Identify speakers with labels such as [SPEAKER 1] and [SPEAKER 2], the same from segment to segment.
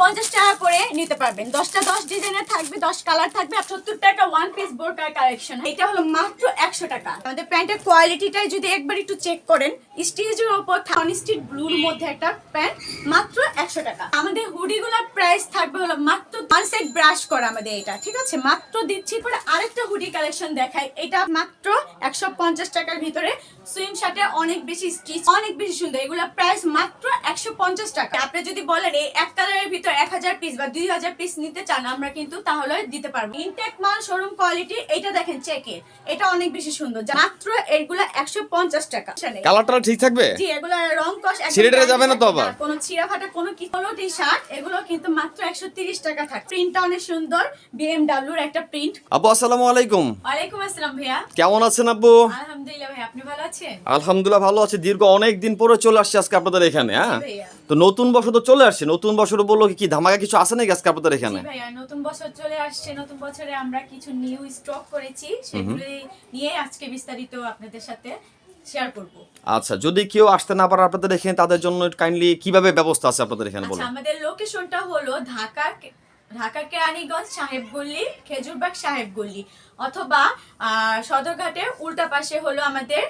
[SPEAKER 1] পঞ্চাশ টাকা করে নিতে পারবেন। দশটা দশ ডিজাইনের থাকবে, দশ কালার থাকবে, আর সত্তর টাকা ওয়ান পিস বোরকার কালেকশন এটা হলো মাত্র একশো টাকা। আমাদের প্যান্টের কোয়ালিটিটাই যদি একবার একটু চেক করেন স্টিচের ওপর স্টিচ ব্লুর মধ্যে একটা প্যান্ট মাত্র একশো টাকা। আমাদের হুডিগুলোর প্রাইস থাকবে হলো মাত্র ওয়ান সেট ব্রাশ করা আমাদের এটা, ঠিক আছে? মাত্র দিচ্ছি। পরে আরেকটা হুডি কালেকশন দেখাই। এটা মাত্র একশো পঞ্চাশ টাকার ভিতরে। সুইম শার্টে অনেক বেশি স্টিচ অনেক বেশি সুন্দর। এগুলো প্রাইস মাত্র একশো পঞ্চাশ টাকা। আপনি যদি বলেন এই এক কালারের ভিতর এক হাজার পিস বা দুই হাজার পিস নিতে চান আমরা কিন্তু তাহলে দিতে পারব। ইনটেক মাল শোরুম কোয়ালিটি এটা দেখেন চেকে এটা অনেক বেশি সুন্দর। মাত্র এগুলো একশো পঞ্চাশ টাকা।
[SPEAKER 2] কালারটা ঠিক থাকবে?
[SPEAKER 1] জি এগুলো রং কস
[SPEAKER 2] ছিঁড়ে যাবে না তো আবার?
[SPEAKER 1] কোনো ছিঁড়া ফাটা কোনো কি হলো টি শার্ট এগুলো কিন্তু মাত্র একশো তিরিশ টাকা থাকে প্রিন্টটা অনেক সুন্দর। বিএমডাব্লিউর একটা প্রিন্ট
[SPEAKER 2] আপু আসসালামু আলাইকুম।
[SPEAKER 1] ওয়ালাইকুম আসসালাম ভাইয়া।
[SPEAKER 2] কেমন আছেন আপু?
[SPEAKER 1] আলহামদুলিল্লাহ ভাই আপনি ভালো আছেন?
[SPEAKER 2] আলহামদুলিল্লাহ ভালো আছে। দীর্ঘ অনেক দিন পরে চলে আসছে আজকে আপনাদের এখানে হ্যাঁ? তো নতুন বছর তো চলে আসছে নতুন বছর বলল কি ধামাকা কিছু আছে নাকি আজকে আপনাদের এখানে?
[SPEAKER 1] নতুন বছর চলে আসছে নতুন বছরে আমরা কিছু নিউ স্টক করেছি সেগুলি নিয়ে আজকে বিস্তারিত আপনাদের সাথে শেয়ার করব।
[SPEAKER 2] আচ্ছা যদি কেউ আসতে না পারে আপনাদের এখানে তাদের জন্য কাইন্ডলি কীভাবে ব্যবস্থা আছে আপনাদের এখানে
[SPEAKER 1] আচ্ছা
[SPEAKER 2] বলুন?
[SPEAKER 1] আমাদের লোকেশনটা হলো ঢাকা ঢাকা কেরানীগঞ্জ সাহেব গল্লি খেজুরবাগ সাহেবগল্লি অথবা সদরঘাটের উল্টা পাশে হলো আমাদের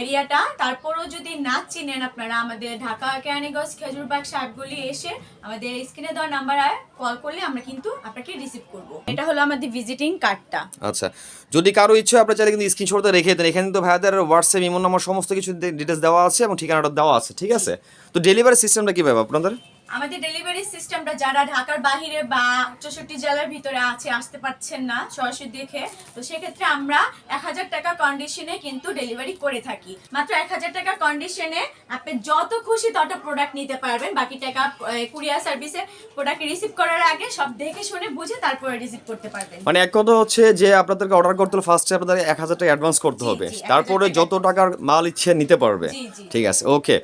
[SPEAKER 1] এরিয়াটা। তারপরও যদি না চিনেন আপনারা আমাদের ঢাকা কেরানীগঞ্জ খেজুরবাগ সাহেবগল্লি এসে আমাদের স্ক্রিনে দেওয়া নাম্বারে কল করলে আমরা কিন্তু আপনাকে রিসিভ করব। এটা হলো আমাদের ভিজিটিং কার্ডটা
[SPEAKER 2] আচ্ছা যদি কারও ইচ্ছে আপনারা চাইলে কিন্তু স্ক্রিনশটটা রেখে দেন। এখানে তো ভাইয়াদের হোয়াটসঅ্যাপ ইমো নাম্বার সমস্ত কিছু ডিটেলস দেওয়া আছে এবং ঠিকানাটা দেওয়া আছে, ঠিক আছে? তো ডেলিভারি সিস্টেমটা কীভাবে আপনাদের?
[SPEAKER 1] আমাদের ডেলিভারি সিস্টেমটা যারা ঢাকার বাহিরে বা চৌষট্টি জেলার ভিতরে আছে আসতে পারছেন না সরাসরি দেখে তো সেক্ষেত্রে আমরা এক হাজার টাকা কন্ডিশনে কিন্তু ডেলিভারি করে থাকি। মাত্র এক হাজার টাকা কন্ডিশনে আপনি যত খুশি তত প্রোডাক্ট নিতে পারবেন। বাকি টাকা কুরিয়ার সার্ভিসে প্রোডাক্ট রিসিভ করার আগে সব দেখে শুনে বুঝে তারপরে রিসিভ করতে পারবেন।
[SPEAKER 2] মানে এক কথা হচ্ছে যে আপনাদেরকে অর্ডার করতে হলে ফার্স্টে আপনাদের এক হাজার টাকা অ্যাডভান্স করতে হবে। তারপরে যত টাকার মাল ইচ্ছে নিতে পারবে। ঠিক আছে ওকে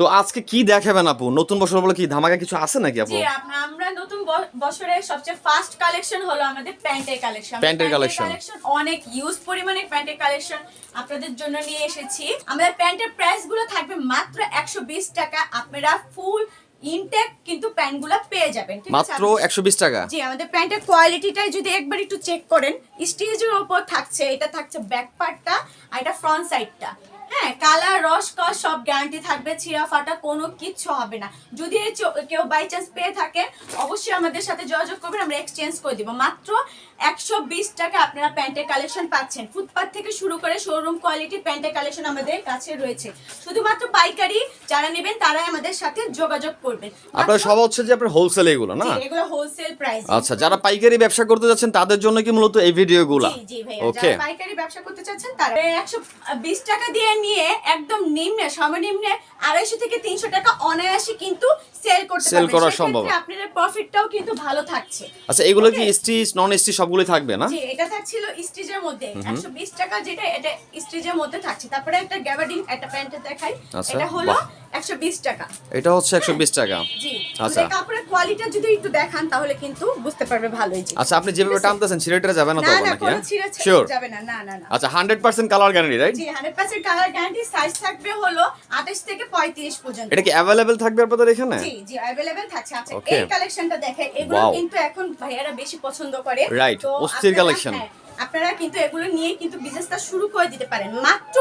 [SPEAKER 2] তো আজকে কি দেখাবেন আপু? নতুন বছর বলে কি ধামাকা কিছু আছে নাকি আপু?
[SPEAKER 1] জি আমরা নতুন বছরে সবচেয়ে ফার্স্ট কালেকশন হলো আমাদের প্যান্টের কালেকশন
[SPEAKER 2] প্যান্টের collection।
[SPEAKER 1] অনেক ইউজ পরিমাণে প্যান্টের কালেকশন আপনাদের জন্য নিয়ে এসেছি। আমাদের প্যান্টের প্রাইসগুলো থাকবে মাত্র একশো বিশ টাকা। আপনারা ফুল ইনটেক কিন্তু প্যান্টগুলো পেয়ে যাবেন ঠিক আছে?
[SPEAKER 2] মাত্র একশো বিশ টাকা?
[SPEAKER 1] জি আমাদের প্যান্টের কোয়ালিটিটাই যদি একবার একটু চেক করেন স্টেজের উপর থাকছে এটা থাকছে ব্যাক পার্টটা আর এটা ফ্রন্ট সাইডটা হ্যাঁ কালার রস কস সব গ্যারান্টি থাকবে ছিঁড়া ফাটা কোনো কিচ্ছু হবে না। যদি কেউ বাই চান্স পেয়ে থাকে অবশ্যই আমাদের সাথে যোগাযোগ করবেন আমরা এক্সচেঞ্জ করে দিব। মাত্র একশো বিশ টাকা আপনারা প্যান্টের কালেকশন পাচ্ছেন। ফুটপাথ থেকে শুরু করে শোরুম কোয়ালিটি প্যান্টের কালেকশন আমাদের কাছে রয়েছে। শুধুমাত্র পাইকারি যারা নেবেন তারাই আমাদের সাথে যোগাযোগ করবেন।
[SPEAKER 2] আপনার সব হচ্ছে যে আপনার হোলসেল এগুলো না?
[SPEAKER 1] এগুলো হোলসেল প্রাইস
[SPEAKER 2] আচ্ছা যারা পাইকারি ব্যবসা করতে যাচ্ছেন তাদের জন্য কি মূলত এই ভিডিওগুলো
[SPEAKER 1] জি জি
[SPEAKER 2] ওকে
[SPEAKER 1] যারা পাইকারি ব্যবসা করতে চাচ্ছেন তারা একশো বিশ টাকা দিয়ে নিয়ে একদম নিম্নে সর্বনিম্নে আড়াইশো থেকে তিনশো টাকা অনায়াসে কিন্তু সেল করতে
[SPEAKER 2] Sell করা সম্ভব।
[SPEAKER 1] আপনাদের প্রফিটটাও কিন্তু ভালো থাকছে।
[SPEAKER 2] আচ্ছা এগুলো কি
[SPEAKER 1] Okay?
[SPEAKER 2] স্টিচ নন স্টিচ সবগুলোই থাকবে না?
[SPEAKER 1] জি এটা থাকছিল মধ্যে। একশো বিশ টাকা যেটা এটা মধ্যে থাকছে। তারপরে একটা গ্যাবার্ডিং একটা প্যান্ট দেখাই।
[SPEAKER 2] আচ্ছা,
[SPEAKER 1] এটা হলো
[SPEAKER 2] বাহ।
[SPEAKER 1] একশো বিশ টাকা।
[SPEAKER 2] এটা হচ্ছে একশো বিশ টাকা।
[SPEAKER 1] জি।
[SPEAKER 2] আচ্ছা।
[SPEAKER 1] আচ্ছা কাপড়ের কোয়ালিটি যদি একটু দেখান তাহলে কিন্তু বুঝতে পারবে ভালোই
[SPEAKER 2] আচ্ছা আপনি যেভাবে টানতেছেন ছিঁড়েটা যাবে না তো
[SPEAKER 1] না
[SPEAKER 2] আবার
[SPEAKER 1] না
[SPEAKER 2] নাকি
[SPEAKER 1] কোনো
[SPEAKER 2] হ্যাঁ
[SPEAKER 1] ছিঁড়ে ছিঁড়ে
[SPEAKER 2] শিওর
[SPEAKER 1] যাবে না না না না।
[SPEAKER 2] আচ্ছা hundred percent colour guarantee right
[SPEAKER 1] ji hundred percent colour guarantee size থাকবে হলো আঠাশ থেকে পঁয়ত্রিশ পর্যন্ত।
[SPEAKER 2] এটা কি অ্যাভেলেবেল থাকবে আপনাদের এখানে?
[SPEAKER 1] জি জি অ্যাভেলেবেল থাকছে। আচ্ছা এই কালেকশনটা দেখে এগুলো কিন্তু এখন ভাইয়ারা বেশি পছন্দ করে।
[SPEAKER 2] অস্থির
[SPEAKER 1] হ্যাঁ, আপনারা কিন্তু এগুলো নিয়ে কিন্তু বিজনেসটা শুরু করে দিতে পারেন। মাত্র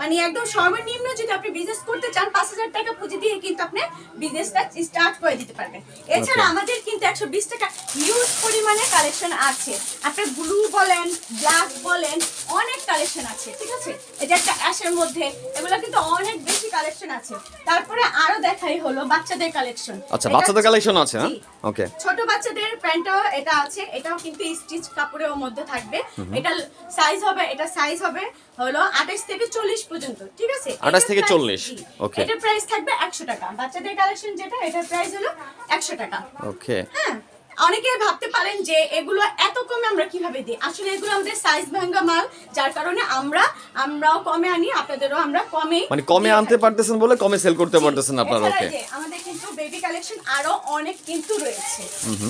[SPEAKER 1] মানে একদম সর্বনিম্ন যদি আপনি বিজনেস করতে চান পাঁচ হাজার টাকা পুঁজি দিয়ে কিন্তু আপনি বিজনেসটা স্টার্ট করে দিতে পারবেন। এছাড়া আমাদের কিন্তু একশো বিশ টাকা হিউজ পরিমাণে কালেকশন আছে। আপনি ব্লু বলেন ব্ল্যাক বলেন অনেক কালেকশন আছে ঠিক আছে? এটা একটা অ্যাশের মধ্যে এগুলো কিন্তু অনেক বেশি কালেকশন আছে। তারপরে আরও দেখাই হলো বাচ্চাদের কালেকশন
[SPEAKER 2] আচ্ছা বাচ্চাদের কালেকশন আছে হ্যাঁ? ওকে
[SPEAKER 1] ছোট বাচ্চাদের প্যান্টও এটা আছে এটাও কিন্তু স্টিচ কাপড়ের মধ্যে থাকবে। এটা সাইজ হবে এটা সাইজ হবে হলো 28 থেকে 40 পর্যন্ত ঠিক আছে?
[SPEAKER 2] 28 থেকে 40
[SPEAKER 1] price- জি।
[SPEAKER 2] Okay.
[SPEAKER 1] এটার প্রাইস থাকবে 100 টাকা। বাচ্চাদের কালেকশন যেটা এটার প্রাইস হলো 100 টাকা।
[SPEAKER 2] ওকে
[SPEAKER 1] হ্যাঁ অনেকে ভাবতে পারেন যে এগুলো এত কমে আমরা কীভাবে দিই? আসলে এগুলো আমাদের সাইজ ভাঙ্গা মাল যার কারণে আমরা আমরাও কমে আনি আপনাদেরও আমরা কমে
[SPEAKER 2] মানে কমে আনতে পারতেছেন বলে কমে সেল করতে পারতেছেন আপনারা ওকে
[SPEAKER 1] আমাদের কিন্তু বেবি কালেকশন আরও অনেক কিন্তু রয়েছে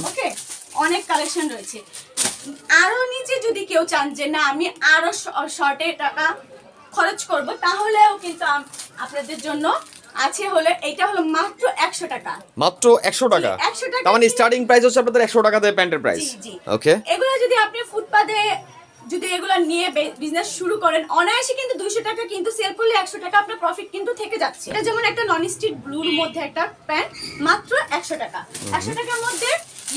[SPEAKER 1] ওকে অনেক কালেকশন রয়েছে। আরও নিচে যদি কেউ চান যে না আমি আরও শর্টে টাকা খরচ করব তাহলেও কিন্তু আপনাদের জন্য আছে হলো এটা হলো মাত্র একশো টাকা।
[SPEAKER 2] মাত্র একশো টাকা?
[SPEAKER 1] 100 টাকা
[SPEAKER 2] তার মানে স্টার্টিং প্রাইস হচ্ছে আপনাদের একশো টাকা দিয়ে প্যান্টের প্রাইস
[SPEAKER 1] জি, জি।
[SPEAKER 2] ওকে
[SPEAKER 1] এগুলো যদি আপনি ফুটপাতে যদি এগুলো নিয়ে বিজনেস শুরু করেন অনায়াসে কিন্তু দুইশো টাকা কিন্তু সেল করলে একশো টাকা আপনার প্রফিট কিন্তু থেকে যাচ্ছে। এটা যেমন একটা নন স্টিক ব্লুর মধ্যে একটা প্যান্ট মাত্র একশো টাকা। একশো টাকার মধ্যে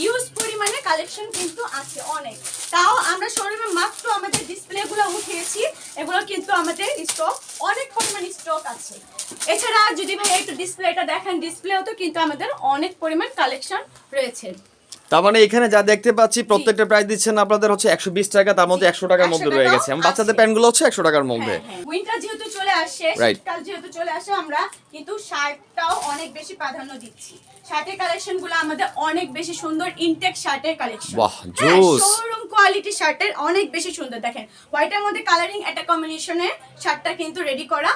[SPEAKER 1] ইউজ পরিমাণে কালেকশন কিন্তু আছে অনেক। তাও আমরা শোরুমে মাত্র আমাদের ডিসপ্লেগুলো উঠিয়েছি, এগুলো কিন্তু আমাদের স্টক অনেক পরিমাণ স্টক আছে। এছাড়া যদি ভাই একটু ডিসপ্লেটা দেখেন ডিসপ্লেও তো কিন্তু আমাদের অনেক পরিমাণ কালেকশন রয়েছে।
[SPEAKER 2] তার মানে এখানে যা দেখতে পাচ্ছি প্রত্যেকটা প্রাইস দিচ্ছেন আপনাদের হচ্ছে একশো বিশ টাকা তার মধ্যে একশো টাকার মধ্যে রয়ে গেছে। বাচ্চাদের
[SPEAKER 1] আছে।
[SPEAKER 2] প্যান্টগুলো হচ্ছে একশো টাকার মধ্যে।
[SPEAKER 1] উইন্টার যেহেতু চলে আসে. শীতকাল যেহেতু চলে আসে আমরা কিন্তু শার্টটাও অনেক বেশি প্রাধান্য দিচ্ছি। শার্টের কালেকশনগুলো আমাদের অনেক বেশি সুন্দর ইনটেক শার্টের কালেকশন
[SPEAKER 2] বাহ, জোস।
[SPEAKER 1] শোরুম কোয়ালিটি শার্টের অনেক বেশি সুন্দর। দেখেন হোয়াইটের মধ্যে কালারিং একটা কম্বিনেশনে শার্টটা কিন্তু রেডি করা।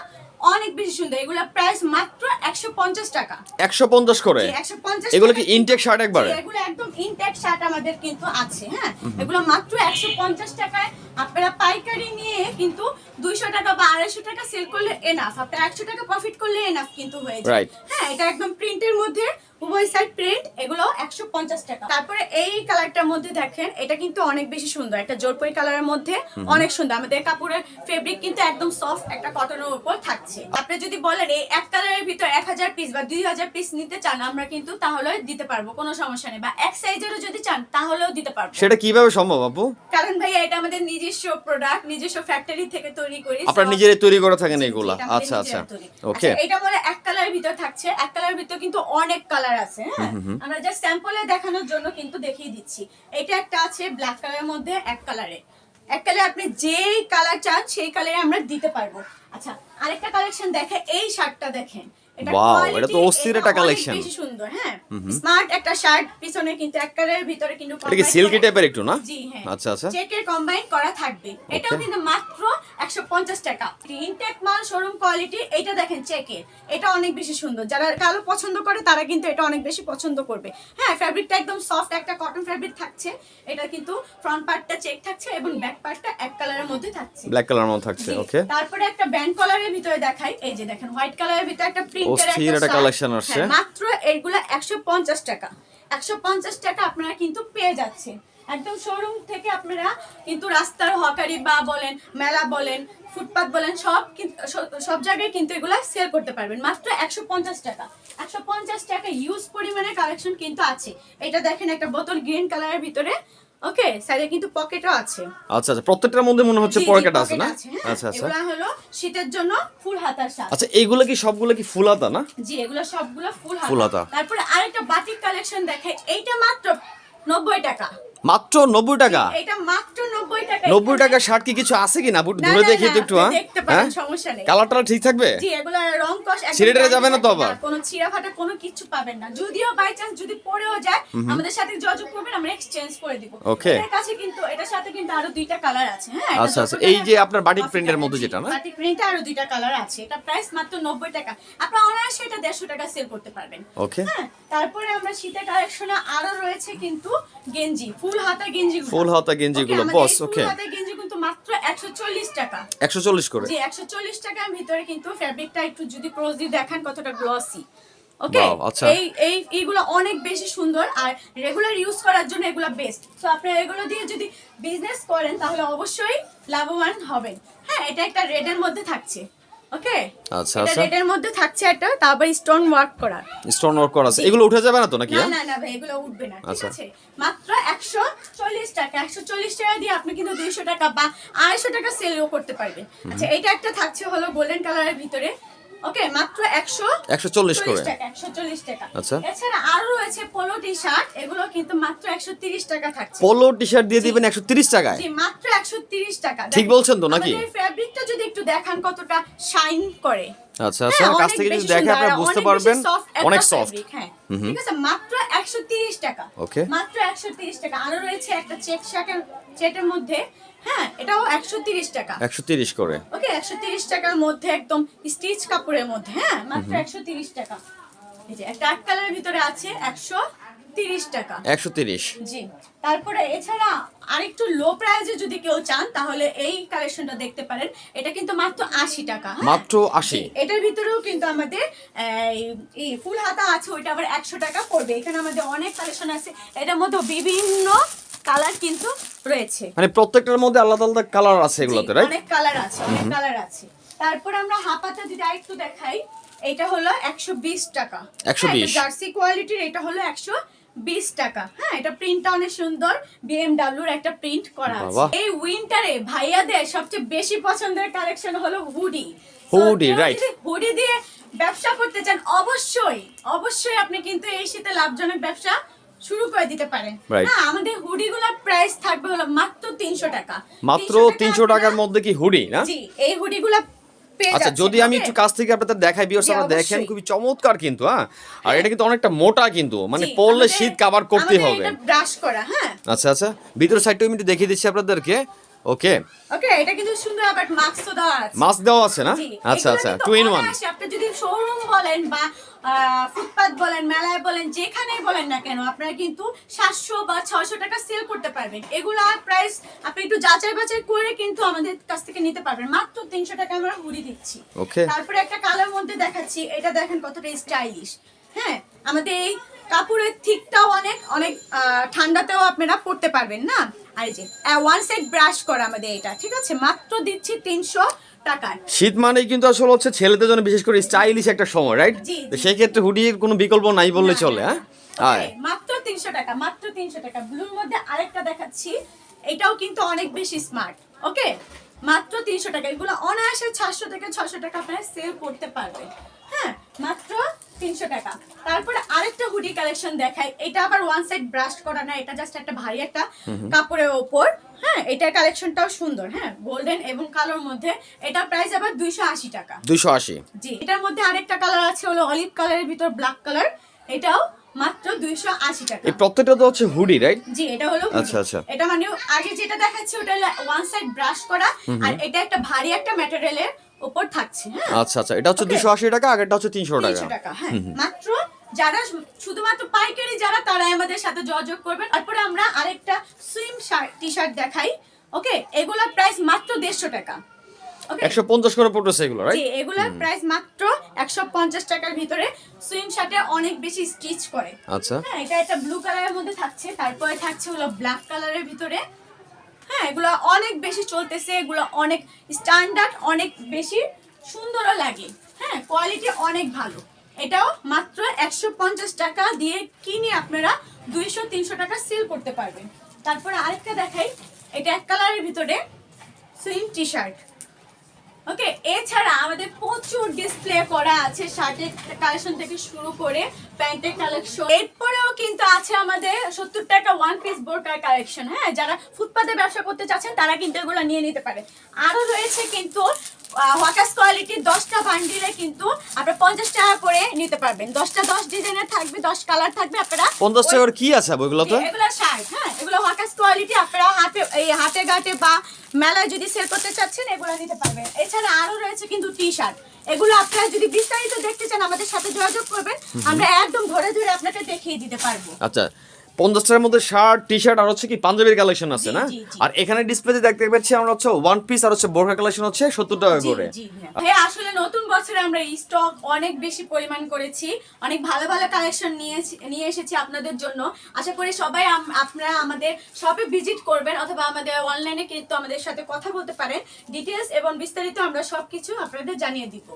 [SPEAKER 1] অনেক বেশি সুন্দর। এগুলো প্রাইস মাত্র একশো পঞ্চাশ টাকা।
[SPEAKER 2] একশো পঞ্চাশ করে?
[SPEAKER 1] একশো পঞ্চাশ
[SPEAKER 2] এগুলো কি ইনটেক শার্ট একবারে?
[SPEAKER 1] এগুলো একদম ইনটেক শার্ট আমাদের কিন্তু আছে হ্যাঁ? এগুলো মাত্র একশো পঞ্চাশ টাকায়। আপনারা পাইকারি নিয়ে কিন্তু দুইশো টাকা বা আড়াইশো টাকা সেল করলে এনাফ আপনার একশো টাকা প্রফিট করলে এনাফ কিন্তু হয়ে যায়। হ্যাঁ এটা একদম প্রিন্টের মধ্যে উভয় সাইড প্রিন্ট এগুলো একশো পঞ্চাশ টাকা। তারপরে এই কালারটার মধ্যে দেখেন এটা কিন্তু অনেক বেশি সুন্দর। একটা জোরপই কালারের মধ্যে অনেক সুন্দর। আমাদের কাপড়ের ফেব্রিক কিন্তু একদম সফট একটা কটনের উপর থাকছে। আপনি যদি বলেন এই এক কালারের ভিতর এক হাজার পিস বা দুই হাজার পিস নিতে চান আমরা কিন্তু তাহলে দিতে পারব কোনো সমস্যা নেই। বা এক সাইজেরও যদি চান তাহলেও দিতে পারব।
[SPEAKER 2] সেটা কীভাবে সম্ভব আপু?
[SPEAKER 1] কারণ ভাইয়া এটা আমাদের নিজস্ব প্রোডাক্ট নিজস্ব ফ্যাক্টরি থেকে তৈরি করি
[SPEAKER 2] আপনারা নিজেরাই তৈরি করে থাকেন এগুলা। আচ্ছা আচ্ছা। ওকে
[SPEAKER 1] আচ্ছা, এটা বলে এক কালারের ভিতর থাকছে। এক কালারের ভিতর কিন্তু অনেক কালার আছে হ্যাঁ? আমরা জাস্ট স্যাম্পলে দেখানোর জন্য কিন্তু দেখিয়ে দিচ্ছি। এটা একটা আছে ব্ল্যাক কালারের মধ্যে এক কালারে এক কালারে আপনি যেই কালার চান সেই কালারে আমরা দিতে পারব। আচ্ছা আরেকটা কালেকশন দেখে এই শার্টটা দেখেন। এটা ওয়াও
[SPEAKER 2] এটা তো অস্থির একটা কালেকশন
[SPEAKER 1] বেশি সুন্দর হ্যাঁ? স্মার্ট একটা শার্ট পিছনে কিন্তু এক কালারের ভিতরে কিন্তু
[SPEAKER 2] এটা কি সিল্কি টাইপের একটু না?
[SPEAKER 1] জি হ্যাঁ।
[SPEAKER 2] আচ্ছা আচ্ছা।
[SPEAKER 1] চেকের কম্বাইন করা থাকবে। এটাও কিন্তু মাত্র একশো পঞ্চাশ টাকা। ইনটেক মাল শোরুম কোয়ালিটি এটা দেখেন চেকের এটা অনেক বেশি সুন্দর। যারা কালো পছন্দ করে তারা কিন্তু এটা অনেক বেশি পছন্দ করবে। হ্যাঁ ফ্যাব্রিকটা একদম সফট একটা কটন ফ্যাব্রিক থাকছে। এটা কিন্তু ফ্রন্ট পার্টটা চেক থাকছে এবং ব্যাক পার্টটা এক কালারের মধ্যে থাকছে।
[SPEAKER 2] ব্ল্যাক কালার মধ্যে থাকছে ওকে
[SPEAKER 1] তারপরে একটা ব্যান্ড কলারের ভিতরে দেখাই। এই যে দেখেন হোয়াইট কালারের ভিতরে একটা প্রিন্টের
[SPEAKER 2] একটা collection আসছে।
[SPEAKER 1] মাত্র এগুলো একশো পঞ্চাশ টাকা। একশো পঞ্চাশ টাকা আপনারা কিন্তু পেয়ে যাচ্ছেন। একদম শোরুম থেকে আপনারা কিন্তু রাস্তার হকারি বা বলেন, মেলা বলেন, ফুটপাত বলেন, সব সব- জায়গায় কিন্তু এগুলো সেল করতে পারবেন। মাত্র একশো পঞ্চাশ টাকা। একশো পঞ্চাশ টাকা ইউজ পরিমাণে কালেকশন কিন্তু আছে। এটা দেখেন একটা বোতল গ্রিন কালারের ভিতরে। ওকে সাইডে কিন্তু পকেটও আছে।
[SPEAKER 2] আচ্ছা আচ্ছা প্রত্যেকটার মধ্যে মনে হচ্ছে পকেট আছে না?
[SPEAKER 1] হ্যাঁ।
[SPEAKER 2] আচ্ছা আচ্ছা।
[SPEAKER 1] এগুলা হলো শীতের জন্য ফুল হাতার শাড়ি
[SPEAKER 2] আচ্ছা এইগুলো কি সবগুলো কি ফুল হাতা না?
[SPEAKER 1] জি এগুলো সবগুলো ফুল হাতা। তারপরে আরেকটা বাটিক কালেকশন দেখে এইটা মাত্র নব্বই টাকা।
[SPEAKER 2] মাত্র নব্বই টাকা?
[SPEAKER 1] এটা মাত্র নব্বই টাকা।
[SPEAKER 2] নব্বই টাকা শার্ট কি কিছু আছে কি না বুট ধরে দেখি তো একটু হ্যাঁ? হ্যাঁ?
[SPEAKER 1] সমস্যা নেই।
[SPEAKER 2] কালারটা ঠিক থাকবে?
[SPEAKER 1] জি এগুলো রং কষ
[SPEAKER 2] ছিঁড়ে যাবে না তো আবার?
[SPEAKER 1] কোনো ছিঁড়া ফাটা কোনো কিছু পাবেন না। যদিও বাই চান্স যদি পড়েও যায় আমাদের সাথে যোগাযোগ করবেন আমরা এক্সচেঞ্জ করে দিব।
[SPEAKER 2] Okay.
[SPEAKER 1] এর কাছে কিন্তু এটার সাথে কিন্তু আরও দুইটা কালার আছে হ্যাঁ?
[SPEAKER 2] আচ্ছা, আচ্ছা, এই যে আপনার বাটিক প্রিন্টের মধ্যে যেটা না?
[SPEAKER 1] বাটিক প্রিন্টে আরও দুইটা কালার আছে। এটা প্রাইস মাত্র নব্বই টাকা। আপনার অনায়াসে এটা দেড়শো টাকা সেল করতে পারবেন।
[SPEAKER 2] ওকে
[SPEAKER 1] হ্যাঁ? তারপরে আমরা শীতের কালেকশনে আরও রয়েছে কিন্তু গেঞ্জি ফুল হাতা গেঞ্জি মাত্র টাকা।
[SPEAKER 2] করে।
[SPEAKER 1] জি ভিতরে কিন্তু একটু যদি ক্রস দিয়ে দেখান কতটা গ্লসি ওকে
[SPEAKER 2] আচ্ছা।
[SPEAKER 1] এই এই এইগুলো অনেক বেশি সুন্দর আর রেগুলার ইউজ করার জন্য এগুলো বেস্ট তো আপনি এগুলো দিয়ে যদি বিজনেস করেন তাহলে অবশ্যই লাভবান হবেন। হ্যাঁ এটা একটা রেডের মধ্যে থাকছে। ওকে?
[SPEAKER 2] আচ্ছা, আচ্ছা।
[SPEAKER 1] এটার মধ্যে থাকছে একটা তারপর স্টোন ওয়ার্ক করা
[SPEAKER 2] স্টোন ওয়ার্ক করা আছে। এগুলো উঠে যাবে না তো নাকি
[SPEAKER 1] না
[SPEAKER 2] হ্যাঁ?
[SPEAKER 1] না না ভাই এগুলো উঠবে না ঠিক
[SPEAKER 2] আচ্ছা।
[SPEAKER 1] আছে? মাত্র একশো চল্লিশ টাকা একশো চল্লিশ টাকা দিয়ে আপনি কিন্তু দুইশো টাকা বা আড়াইশো টাকা সেলও করতে পারবেন। আচ্ছা এটা একটা থাকছে হলো গোল্ডেন কালারের ভিতরে। ওকে মাত্র একশো
[SPEAKER 2] 140 করে।
[SPEAKER 1] টাকা একশো চল্লিশ টাকা
[SPEAKER 2] আচ্ছা।
[SPEAKER 1] এছাড়া আরও রয়েছে পোলো টি শার্ট এগুলো কিন্তু মাত্র একশো তিরিশ টাকা থাকছে
[SPEAKER 2] পোলো টি শার্ট দিয়ে দিবেন একশো তিরিশ টাকায়
[SPEAKER 1] জি মাত্র একশো তিরিশ টাকা
[SPEAKER 2] ঠিক বলছেন তো নাকি?
[SPEAKER 1] ফেব্রিকটা যদি একটু দেখান কতটা শাইন করে
[SPEAKER 2] আচ্ছা আচ্ছা
[SPEAKER 1] হ্যাঁ,
[SPEAKER 2] কাছ থেকে যদি দেখে আপনারা বুঝতে পারবেন অনেক সফট
[SPEAKER 1] ঠিক আছে মাত্র একশো তিরিশ টাকা।
[SPEAKER 2] ওকে
[SPEAKER 1] মাত্র একশো তিরিশ টাকা। আরও রয়েছে একটা চেক শাকের চেটের মধ্যে। হ্যাঁ এটাও একশো তিরিশ টাকা।
[SPEAKER 2] একশো তিরিশ করে।
[SPEAKER 1] ওকে একশো তিরিশ টাকার মধ্যে একদম স্টিচ কাপড়ের মধ্যে। হ্যাঁ মাত্র একশো তিরিশ টাকা। এই যে একটা এক কালারের ভিতরে আছে একশো তিরিশ টাকা।
[SPEAKER 2] একশো তিরিশ।
[SPEAKER 1] জি। তারপরে এছাড়া আরেকটু লো যদি কেউ চান তাহলে এই কালেকশনটা দেখতে পারেন। এটা কিন্তু মাত্র আশি টাকা হ্যাঁ?
[SPEAKER 2] মাত্র আশি।
[SPEAKER 1] এটার ভিতরেও কিন্তু আমাদের এই- ফুল হাতা আছে ওইটা আবার একশো টাকা পড়বে। এখানে আমাদের অনেক কালেকশন আছে। এটার মধ্যে বিভিন্ন কালার কিন্তু রয়েছে।
[SPEAKER 2] মানে প্রত্যেকটার মধ্যে আলাদা আলাদা কালার আছে এগুলোতে রাইট
[SPEAKER 1] অনেক কালার আছে অনেক কালার আছে। তারপর আমরা হাপাতা যদি আরেকটু দেখাই এটা হলো একশো বিশ টাকা।
[SPEAKER 2] 120
[SPEAKER 1] জার্সি কোয়ালিটির এটা হলো একশো বিশ টাকা। হ্যাঁ এটা প্রিন্টটা অনেক সুন্দর। বিএমডাব্লিউর একটা প্রিন্ট করা আছে। এই উইন্টারে ভাইয়াদের সবচেয়ে বেশি পছন্দের কালেকশন হলো হুডি
[SPEAKER 2] Hoodie, right.
[SPEAKER 1] হুডি দিয়ে ব্যবসা করতে চান অবশ্যই অবশ্যই আপনি কিন্তু এই শীতে লাভজনক ব্যবসা শুরু করে দিতে পারেন. হ্যাঁ আমাদের হুডিগুলোর প্রাইস থাকবে হলো মাত্র তিনশো টাকা।
[SPEAKER 2] মাত্র
[SPEAKER 1] 300
[SPEAKER 2] তিনশো টাকার মধ্যে কি হুডি না?
[SPEAKER 1] জি এই হুডিগুলো পেয়ে
[SPEAKER 2] আচ্ছা যদি আমি একটু কাছ থেকে আপনাদের দেখাই বিয়ার্স আপনারা দেখেন খুবই চমৎকার কিন্তু হ্যাঁ? আর এটা কিন্তু অনেকটা মোটা কিন্তু মানে
[SPEAKER 1] পড়লে
[SPEAKER 2] শীত কাভার করতে হবে।
[SPEAKER 1] ব্রাশ করা হ্যাঁ।
[SPEAKER 2] আচ্ছা আচ্ছা ভিতরের সাইডটা আমি একটু দেখিয়ে দিচ্ছি আপনাদেরকে ওকে
[SPEAKER 1] ওকে এটা কিন্তু সুন্দর বাট মাস্ক তো দেওয়া আছে।
[SPEAKER 2] মাস্ক দেওয়া আছে না? আচ্ছা আচ্ছা টু ইন ওয়ান
[SPEAKER 1] আপনি যদি শোরুম বলেন বা ফুটপাত বলেন মেলায় বলেন যেখানেই বলেন না কেন আপনারা কিন্তু সাতশো বা ছয়শো টাকা সেল করতে পারবেন। এগুলো প্রাইস আপনি একটু যাচাই বাছাই করে কিন্তু আমাদের কাছ থেকে নিতে পারবেন। মাত্র তিনশো টাকা আমরা হুড়ি দিচ্ছি। তারপরে একটা কালার মধ্যে দেখাচ্ছি এটা দেখেন কতটা স্টাইলিশ হ্যাঁ আমাদের এই কাপড়ের থিকটাও অনেক অনেক ঠান্ডাতেও আপনারা পরতে পারবেন না? আর যে ওয়ান সেট ব্রাশ করা আমাদের এটা ঠিক আছে? মাত্র দিচ্ছি তিনশো টাকার
[SPEAKER 2] শীত মানেই কিন্তু আসলে হচ্ছে ছেলেদের জন্য বিশেষ করে স্টাইলিশ একটা সময় রাইট সেই ক্ষেত্রে হুডির কোনো বিকল্প নাই বললে চলে হ্যাঁ? আয়।
[SPEAKER 1] মাত্র তিনশো টাকা মাত্র তিনশো টাকা। ব্লুর মধ্যে আরেকটা দেখাচ্ছি। এটাও কিন্তু অনেক বেশি স্মার্ট ওকে? মাত্র তিনশো টাকা। এগুলো অনায়াসে 600 থেকে 600 টাকা আপনারা সেল করতে পারবেন। হ্যাঁ মাত্র তিনশো টাকা। তারপরে আরেকটা হুডি কালেকশন দেখাই। এটা আবার ওয়ান সাইড ব্রাশ করা না এটা জাস্ট একটা ভারী একটা কাপড়ের ওপর। হ্যাঁ এটার কালেকশনটাও সুন্দর হ্যাঁ গোল্ডেন এবং কালোর মধ্যে। এটা প্রাইস আবার দুইশো আশি টাকা।
[SPEAKER 2] দুইশো আশি।
[SPEAKER 1] জি এটার মধ্যে আরেকটা কালার আছে হলো অলিভ কালারের ভিতর ব্ল্যাক কালার এটাও মাত্র দুইশো আশি টাকা।
[SPEAKER 2] এই প্রত্যেকটা তো হচ্ছে হুডি রাইট
[SPEAKER 1] জি এটা হলো
[SPEAKER 2] আচ্ছা, আচ্ছা।
[SPEAKER 1] এটা মানে আগে যেটা দেখাচ্ছি ওটা ওয়ান সাইড ব্রাশ করা। আর এটা একটা ভারী একটা ম্যাটেরিয়ালের উপর থাকছে হ্যাঁ?
[SPEAKER 2] আচ্ছা আচ্ছা এটা হচ্ছে
[SPEAKER 1] Okay.
[SPEAKER 2] দুশো আশি টাকা আগেরটা হচ্ছে তিনশো টাকা।
[SPEAKER 1] তিনশো টাকা হ্যাঁ। মাত্র যারা শুধুমাত্র পাইকারি যারা তারা আমাদের সাথে যোগাযোগ করবেন। তারপরে আমরা আরেকটা সুইম শার্ট টি শার্ট দেখাই। ওকে এগুলোর প্রাইস মাত্র দেড়শো টাকা। ওকে
[SPEAKER 2] একশো পঞ্চাশ করে পড়তেছে এগুলো
[SPEAKER 1] জি এগুলোর প্রাইস মাত্র একশো পঞ্চাশ টাকার ভিতরে সুইম শার্টে অনেক বেশি স্টিচ করে।
[SPEAKER 2] আচ্ছা।
[SPEAKER 1] হ্যাঁ এটা একটা ব্লু কালারের মধ্যে থাকছে তারপরে থাকছে হলো ব্ল্যাক কালারের ভিতরে। হ্যাঁ এগুলো অনেক বেশি চলতেছে, এগুলো অনেক স্ট্যান্ডার্ড অনেক বেশি সুন্দরও লাগে। হ্যাঁ কোয়ালিটি অনেক ভালো। এটাও মাত্র একশো পঞ্চাশ টাকা দিয়ে কিনে আপনারা দুইশো, তিনশো টাকা সেল করতে পারবেন। তারপরে আরেকটা দেখাই, এটা এক কালারের ভিতরে সুইম টি শার্ট ওকে, এছাড়া আমাদের প্রচুর ডিসপ্লে করা আছে শার্টের কালেকশন থেকে শুরু করে প্যান্টের কালেকশন এরপরেও কিন্তু আছে আমাদের সত্তর টাকা ওয়ান পিস বোরকার কালেকশন হ্যাঁ? যারা ফুটপাতে ব্যবসা করতে চাচ্ছেন, তারা কিন্তু এগুলো নিয়ে নিতে পারে। আরও রয়েছে কিন্তু ওয়াকাস কোয়ালিটির দশটা বান্ডিলে কিন্তু আপনারা পঞ্চাশ টাকা করে নিতে পারবেন। দশটা দশ ডিজাইনের থাকবে দশ কালার থাকবে আপনারা
[SPEAKER 2] পঞ্চাশ টাকার কি আছে বইগুলোতে
[SPEAKER 1] জি, এগুলো শার্ট হ্যাঁ এগুলো ওয়াকাস কোয়ালিটি আপনারা হাতে এই হাতে ঘাটে বা মেলায় যদি সেল করতে চাচ্ছেন এগুলো নিতে পারবেন। এছাড়া আরও রয়েছে কিন্তু টি শার্ট এগুলো আপনারা যদি বিস্তারিত দেখতে চান আমাদের সাথে যোগাযোগ করবেন। আমরা একদম ধরে ধরে আপনাকে দেখিয়ে দিতে পারব।
[SPEAKER 2] আচ্ছা পঞ্চাশ টাকার মধ্যে শার্ট টি শার্ট আর হচ্ছে কি পাঞ্জাবির কালেকশন আছে না। আর এখানে ডিসপ্লেতে দেখতে পাচ্ছি আমরা হচ্ছে ওয়ান পিস আর হচ্ছে বোরখা কালেকশন হচ্ছে সত্তর টাকা করে।
[SPEAKER 1] হ্যাঁ। আসলে নতুন বছরে আমরা স্টক অনেক বেশি পরিমাণ করেছি অনেক ভালো ভালো কালেকশন নিয়ে নিয়ে এসেছি আপনাদের জন্য। আশা করি সবাই আপনারা আমাদের শপে ভিজিট করবেন অথবা আমাদের অনলাইনে কিন্তু আমাদের সাথে কথা বলতে পারেন। ডিটেলস এবং বিস্তারিত আমরা সবকিছু আপনাদের জানিয়ে দিব।